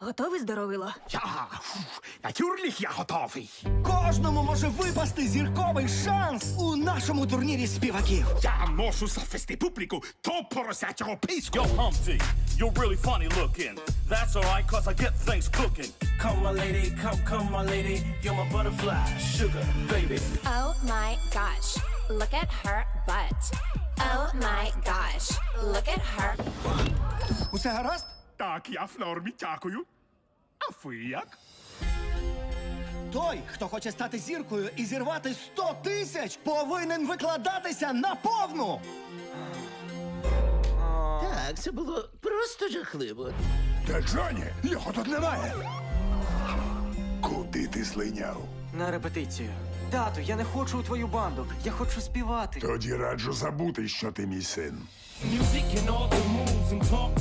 готовий, здоровило? Ja, pff, natürlich я готовий. Кожному може випасти зірковий шанс у нашому турнірі співаків. Я можу завести публіку до поросячого писку. Yo, Humpty, you're really funny looking. That's alright, cause I get things cooking. Come, my lady, come, come, my lady. You're my butterfly, sugar, baby. Oh my gosh, look at her butt. Oh my gosh, look at her. Усе гаразд? Так, я в нормі, дякую. А ви як? Той, хто хоче стати зіркою і зірвати 100 тисяч, повинен викладатися на повну. Так, це було просто жахливо. Де Джоні? Його тут немає. Куди ти слиняв? На репетицію. Тату, я не хочу у твою банду. Я хочу співати. Тоді раджу забути, що ти мій син. Music can alter moves and talk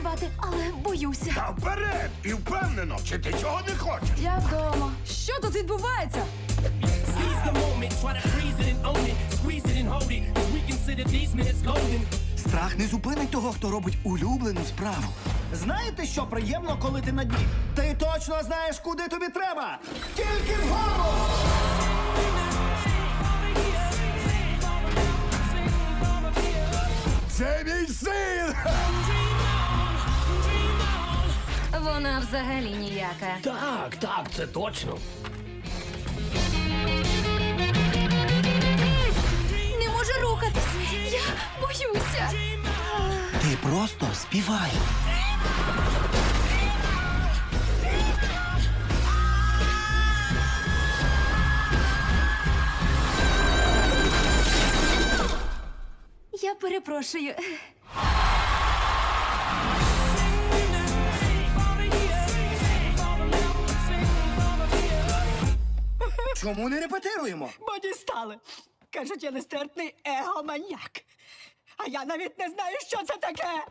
вмію співати, але боюся. Та вперед! І впевнено, чи ти цього не хочеш? Я вдома. Що тут відбувається? Seize the moment, try to freeze it and own it. Squeeze it and hold it, 'cause we consider these minutes golden. Страх не зупинить того, хто робить улюблену справу. Знаєте, що приємно, коли ти на дні? Ти точно знаєш, куди тобі треба. Тільки вгору! Це мій син! Вона взагалі ніяка. Так, так, це точно. Не можу рухатись. Я боюся. Ти просто співай. Я перепрошую. Чому не репетируємо? Бо дістали. Кажуть, я нестерпний егоманьяк. А я навіть не знаю, що це таке.